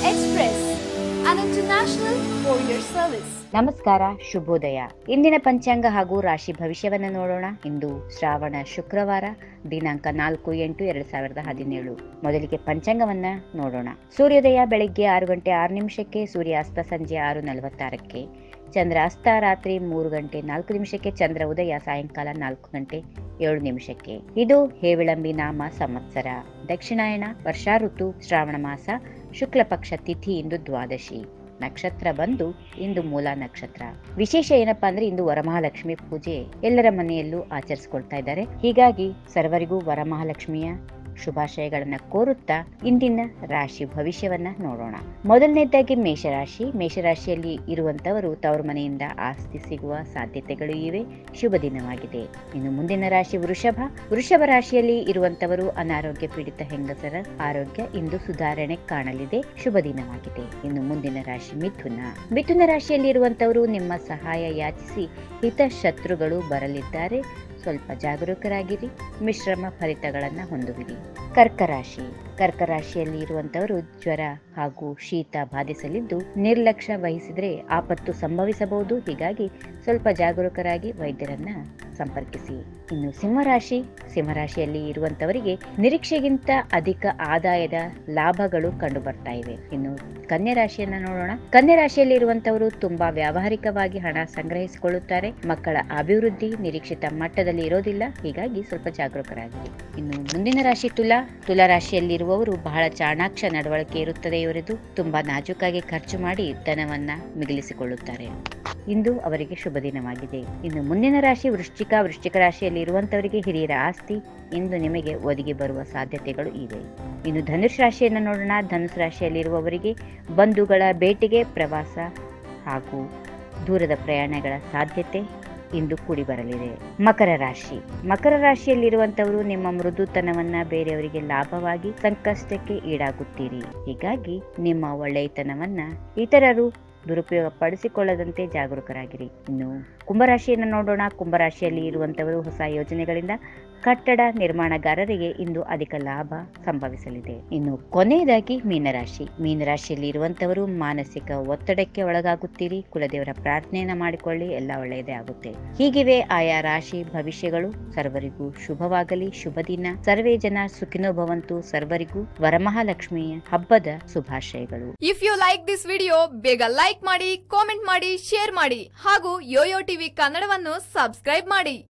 Express, service. ನಮಸ್ಕಾರ, ಶುಭೋದಯ. ಇಂದಿನ ಪಂಚಾಂಗ ಹಾಗೂ ರಾಶಿ ಭವಿಷ್ಯವನ್ನು ನೋಡೋಣ. ಇಂದು ಶ್ರಾವಣ ಶುಕ್ರವಾರ, ದಿನಾಂಕ ನಾಲ್ಕು ಎಂಟು ಎರಡ್ ಸಾವಿರದ ಹದಿನೇಳು. ಮೊದಲಿಗೆ ಪಂಚಾಂಗವನ್ನ ನೋಡೋಣ. ಸೂರ್ಯೋದಯ ಬೆಳಿಗ್ಗೆ ಆರು ಗಂಟೆ ಆರು ನಿಮಿಷಕ್ಕೆ, ಸೂರ್ಯಾಸ್ತ ಸಂಜೆ ಆರು ನಲವತ್ತಾರಕ್ಕೆ. ಚಂದ್ರ ಅಸ್ತ ರಾತ್ರಿ ಮೂರು ಗಂಟೆ ನಾಲ್ಕು ನಿಮಿಷಕ್ಕೆ, ಚಂದ್ರ ಉದಯ ಸಾಯಂಕಾಲ ನಾಲ್ಕು ಗಂಟೆ ಏಳು ನಿಮಿಷಕ್ಕೆ. ಇದು ಹೇವಿಳಂಬಿ ನಾಮ ಸಂವತ್ಸರ. ದಕ್ಷಿಣಾಯಣ ವರ್ಷಾ ಋತು ಶ್ರಾವಣ ಮಾಸ ಶುಕ್ಲ ಪಕ್ಷ ತಿಥಿ ಇಂದು ದ್ವಾದಶಿ. ನಕ್ಷತ್ರ ಬಂದು ಇಂದು ಮೂಲ ನಕ್ಷತ್ರ. ವಿಶೇಷ ಏನಪ್ಪಾ ಅಂದ್ರೆ ಇಂದು ವರಮಹಾಲಕ್ಷ್ಮಿ ಪೂಜೆ ಎಲ್ಲರ ಮನೆಯಲ್ಲೂ ಆಚರಿಸಿಕೊಳ್ತಾ ಇದ್ದಾರೆ. ಹೀಗಾಗಿ ಸರ್ವರಿಗೂ ವರಮಹಾಲಕ್ಷ್ಮಿಯ ಶುಭಾಶಯಗಳನ್ನ ಕೋರುತ್ತಾ ಇಂದಿನ ರಾಶಿ ಭವಿಷ್ಯವನ್ನ ನೋಡೋಣ. ಮೊದಲನೇದಾಗಿ ಮೇಷರಾಶಿ. ಮೇಷರಾಶಿಯಲ್ಲಿ ಇರುವಂತವರು ತವರು ಮನೆಯಿಂದ ಆಸ್ತಿ ಸಿಗುವ ಸಾಧ್ಯತೆಗಳು ಇವೆ. ಶುಭ ದಿನವಾಗಿದೆ. ಇನ್ನು ಮುಂದಿನ ರಾಶಿ ವೃಷಭ. ವೃಷಭ ರಾಶಿಯಲ್ಲಿ ಇರುವಂತವರು ಅನಾರೋಗ್ಯ ಪೀಡಿತ ಹೆಂಗಸರ ಆರೋಗ್ಯ ಇಂದು ಸುಧಾರಣೆ ಕಾಣಲಿದೆ. ಶುಭ ದಿನವಾಗಿದೆ. ಇನ್ನು ಮುಂದಿನ ರಾಶಿ ಮಿಥುನ. ಮಿಥುನ ರಾಶಿಯಲ್ಲಿ ಇರುವಂತವರು ನಿಮ್ಮ ಸಹಾಯ ಯಾಚಿಸಿ ಹಿತ ಶತ್ರುಗಳು ಬರಲಿದ್ದಾರೆ. ಸ್ವಲ್ಪ ಜಾಗರೂಕರಾಗಿರಿ. ಮಿಶ್ರಮ ಫಲಿತಗಳನ್ನು ಹೊಂದುವಿರಿ. ಕರ್ಕರಾಶಿ. ಕರ್ಕರಾಶಿಯಲ್ಲಿ ಇರುವಂತವರು ಜ್ವರ ಹಾಗೂ ಶೀತ ಬಾಧಿಸಲಿದ್ದು ನಿರ್ಲಕ್ಷ್ಯ ವಹಿಸಿದರೆ ಆಪತ್ತು ಸಂಭವಿಸಬಹುದು. ಹೀಗಾಗಿ ಸ್ವಲ್ಪ ಜಾಗರೂಕರಾಗಿ ವೈದ್ಯರನ್ನ ಸಂಪರ್ಕಿಸಿ. ಇನ್ನು ಸಿಂಹರಾಶಿ, ಸಿಂಹರಾಶಿಯಲ್ಲಿ ಇರುವಂತವರಿಗೆ ನಿರೀಕ್ಷೆಗಿಂತ ಅಧಿಕ ಆದಾಯದ ಲಾಭಗಳು ಕಂಡು ಬರ್ತಾ ಇವೆ. ಇನ್ನು ಕನ್ಯಾ ರಾಶಿಯನ್ನ ನೋಡೋಣ. ಕನ್ಯಾ ರಾಶಿಯಲ್ಲಿ ಇರುವಂತವರು ತುಂಬಾ ವ್ಯಾವಹಾರಿಕವಾಗಿ ಹಣ ಸಂಗ್ರಹಿಸಿಕೊಳ್ಳುತ್ತಾರೆ. ಮಕ್ಕಳ ಅಭಿವೃದ್ಧಿ ನಿರೀಕ್ಷಿತ ಮಟ್ಟದಲ್ಲಿ ಇರೋದಿಲ್ಲ. ಹೀಗಾಗಿ ಸ್ವಲ್ಪ ಜಾಗರೂಕರಾಗಿ ಇನ್ನು ಮುಂದಿನ ರಾಶಿ ತುಲಾ. ತುಲಾ ರಾಶಿಯಲ್ಲಿರುವವರು ಬಹಳ ಚಾಣಾಕ್ಷ ನಡವಳಿಕೆ ಇರುತ್ತದೆ ಇವರದು ತುಂಬಾ ನಾಜೂಕಾಗಿ ಖರ್ಚು ಮಾಡಿ ಧನವನ್ನ ಮಿಗಿಲಿಸಿಕೊಳ್ಳುತ್ತಾರೆ. ಇಂದು ಅವರಿಗೆ ಶುಭ ದಿನವಾಗಿದೆ. ಇನ್ನು ಮುಂದಿನ ರಾಶಿ ವೃಶ್ಚಿಕ ವೃಶ್ಚಿಕ ರಾಶಿಯಲ್ಲಿ ಇರುವಂತವರಿಗೆ ಹಿರಿಯರ ಆಸ್ತಿ ಇಂದು ನಿಮಗೆ ಒದಗಿ ಬರುವ ಸಾಧ್ಯತೆಗಳು ಇವೆ. ಇನ್ನು ಧನುಷ್ ರಾಶಿಯನ್ನು ನೋಡೋಣ. ಧನುಷ್ ರಾಶಿಯಲ್ಲಿರುವವರಿಗೆ ಬಂಧುಗಳ ಭೇಟಿಗೆ ಪ್ರವಾಸ ಹಾಗೂ ದೂರದ ಪ್ರಯಾಣಗಳ ಸಾಧ್ಯತೆ ಇಂದು ಕೂಡಿ ಬರಲಿದೆ. ಮಕರ ರಾಶಿ. ಮಕರ ರಾಶಿಯಲ್ಲಿರುವಂತವರು ನಿಮ್ಮ ಮೃದುತನವನ್ನ ಬೇರೆಯವರಿಗೆ ಲಾಭವಾಗಿ ಸಂಕಷ್ಟಕ್ಕೆ ಈಡಾಗುತ್ತೀರಿ. ಹೀಗಾಗಿ ನಿಮ್ಮ ಒಳ್ಳೆಯತನವನ್ನ ಇತರರು ದುರುಪಯೋಗ ಪಡಿಸಿಕೊಳ್ಳದಂತೆ ಜಾಗರೂಕರಾಗಿರಿ. ಇನ್ನು ಕುಂಭರಾಶಿಯನ್ನು ನೋಡೋಣ. ಕುಂಭರಾಶಿಯಲ್ಲಿ ಇರುವಂತವರು ಹೊಸ ಯೋಜನೆಗಳಿಂದ ಕಟ್ಟಡ ನಿರ್ಮಾಣಗಾರರಿಗೆ ಇಂದು ಅಧಿಕ ಲಾಭ ಸಂಭವಿಸಲಿದೆ. ಇನ್ನು ಕೊನೆಯದಾಗಿ ಮೀನರಾಶಿ. ಮೀನರಾಶಿಯಲ್ಲಿ ಇರುವಂತವರು ಮಾನಸಿಕ ಒತ್ತಡಕ್ಕೆ ಒಳಗಾಗುತ್ತೀರಿ. ಕುಲದೇವರ ಪ್ರಾರ್ಥನೆಯನ್ನ ಮಾಡಿಕೊಳ್ಳಿ. ಎಲ್ಲ ಒಳ್ಳೆಯದೇ ಆಗುತ್ತೆ. ಹೀಗಿವೆ ಆಯಾ ರಾಶಿ ಭವಿಷ್ಯಗಳು. ಸರ್ವರಿಗೂ ಶುಭವಾಗಲಿ. ಶುಭ ದಿನ. ಸರ್ವೇ ಜನ ಸುಖಿನೋ ಭವಂತು ಸರ್ವರಿಗೂ ವರಮಹಾಲಕ್ಷ್ಮಿಯ ಹಬ್ಬದ ಶುಭಾಶಯಗಳು. If you like this video ಬೇಗ ಲೈಕ್ ಮಾಡಿ ಕಾಮೆಂಟ್ ಮಾಡಿ ಶೇರ್ ಮಾಡಿ ಹಾಗೂ ಯೋಯೋ ಟಿವಿ ಕನ್ನಡವನ್ನು ಸಬ್ಸ್ಕ್ರೈಬ್ ಮಾಡಿ.